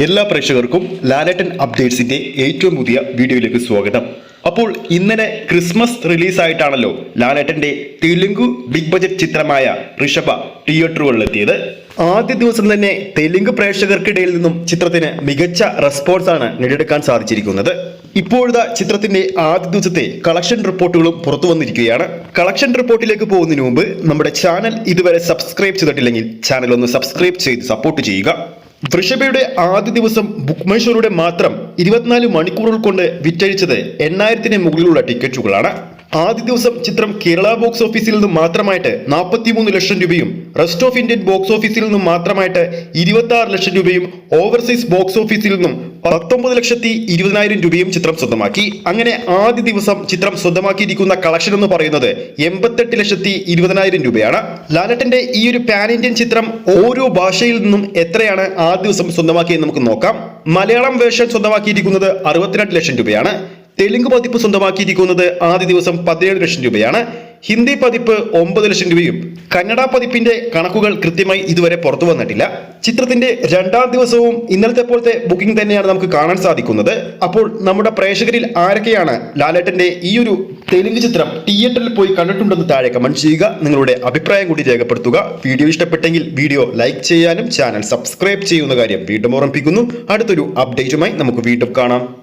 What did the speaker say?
എല്ലാ പ്രേക്ഷകർക്കും ലാലേട്ടൻ അപ്ഡേറ്റ്സിന്റെ ഏറ്റവും പുതിയ വീഡിയോയിലേക്ക് സ്വാഗതം. അപ്പോൾ ഇന്നലെ ക്രിസ്മസ് റിലീസായിട്ടാണല്ലോ ലാലേട്ടന്റെ തെലുങ്ക് ബിഗ് ബജറ്റ് ചിത്രമായ ഋഷഭ തിയേറ്ററുകളിലെത്തിയത്. ആദ്യ ദിവസം തന്നെ തെലുങ്ക് പ്രേക്ഷകർക്കിടയിൽ നിന്നും ചിത്രത്തിന് മികച്ച റെസ്പോൺസാണ് നേടിയെടുക്കാൻ സാധിച്ചിരിക്കുന്നത്. ഇപ്പോഴത്തെ ചിത്രത്തിന്റെ ആദ്യ ദിവസത്തെ കളക്ഷൻ റിപ്പോർട്ടുകളും പുറത്തു വന്നിരിക്കുകയാണ്. കളക്ഷൻ റിപ്പോർട്ടിലേക്ക് പോകുന്നതിന് മുമ്പ് നമ്മുടെ ചാനൽ ഇതുവരെ സബ്സ്ക്രൈബ് ചെയ്തിട്ടില്ലെങ്കിൽ ചാനൽ ഒന്ന് സബ്സ്ക്രൈബ് ചെയ്ത് സപ്പോർട്ട് ചെയ്യുക. വൃഷഭയുടെ ആദ്യ ദിവസം ബുക്ക് മാത്രം ഇരുപത്തിനാല് മണിക്കൂറുകൾ കൊണ്ട് വിറ്റഴിച്ചത് എണ്ണായിരത്തിന് മുകളിലുള്ള ടിക്കറ്റുകളാണ്. ആദ്യ ദിവസം ചിത്രം കേരള ബോക്സ് ഓഫീസിൽ നിന്ന് മാത്രമായിട്ട് നാൽപ്പത്തിമൂന്ന് ലക്ഷം രൂപയും റെസ്റ്റ് ഓഫ് ഇന്ത്യൻ ബോക്സ് ഓഫീസിൽ നിന്നും മാത്രമായിട്ട് ഇരുപത്തി ലക്ഷം രൂപയും ഓവർസീസ് ബോക്സ് ഓഫീസിൽ നിന്നും പത്തൊമ്പത് ലക്ഷത്തി ഇരുപതിനായിരം രൂപയും ചിത്രം സ്വന്തമാക്കി. അങ്ങനെ ആദ്യ ദിവസം ചിത്രം സ്വന്തമാക്കിയിരിക്കുന്ന കളക്ഷൻ എന്ന് പറയുന്നത് എൺപത്തെട്ട് ലക്ഷത്തി ഇരുപതിനായിരം രൂപയാണ്. ലാലട്ടന്റെ ഈ ഒരു പാൻ ഇന്ത്യൻ ചിത്രം ഓരോ ഭാഷയിൽ നിന്നും എത്രയാണ് ആദ്യ ദിവസം സ്വന്തമാക്കിയെന്ന് നമുക്ക് നോക്കാം. മലയാളം വേർഷൻ സ്വന്തമാക്കിയിരിക്കുന്നത് അറുപത്തിരണ്ട് ലക്ഷം രൂപയാണ്. തെലുങ്ക് പതിപ്പ് സ്വന്തമാക്കിയിരിക്കുന്നത് ആദ്യ ദിവസം പതിനേഴ് ലക്ഷം രൂപയാണ്. ഹിന്ദി പതിപ്പ് ഒമ്പത് ലക്ഷം രൂപയും കന്നഡ പതിപ്പിന്റെ കണക്കുകൾ കൃത്യമായി ഇതുവരെ പുറത്തു വന്നിട്ടില്ല. ചിത്രത്തിന്റെ രണ്ടാം ദിവസവും ഇന്നലത്തെ പോലത്തെ ബുക്കിംഗ് തന്നെയാണ് നമുക്ക് കാണാൻ സാധിക്കുന്നത്. അപ്പോൾ നമ്മുടെ പ്രേക്ഷകരിൽ ആരൊക്കെയാണ് ലാലേട്ടന്റെ ഈ ഒരു തെലുങ്ക് ചിത്രം തിയേറ്ററിൽ പോയി കണ്ടിട്ടുണ്ടെന്ന് താഴെ കമന്റ് ചെയ്യുക. നിങ്ങളുടെ അഭിപ്രായം കൂടി രേഖപ്പെടുത്തുക. വീഡിയോ ഇഷ്ടപ്പെട്ടെങ്കിൽ വീഡിയോ ലൈക്ക് ചെയ്യാനും ചാനൽ സബ്സ്ക്രൈബ് ചെയ്യുന്ന കാര്യം വീണ്ടും ഓർമ്മിപ്പിക്കുന്നു. അടുത്തൊരു അപ്ഡേറ്റുമായി നമുക്ക് വീണ്ടും കാണാം.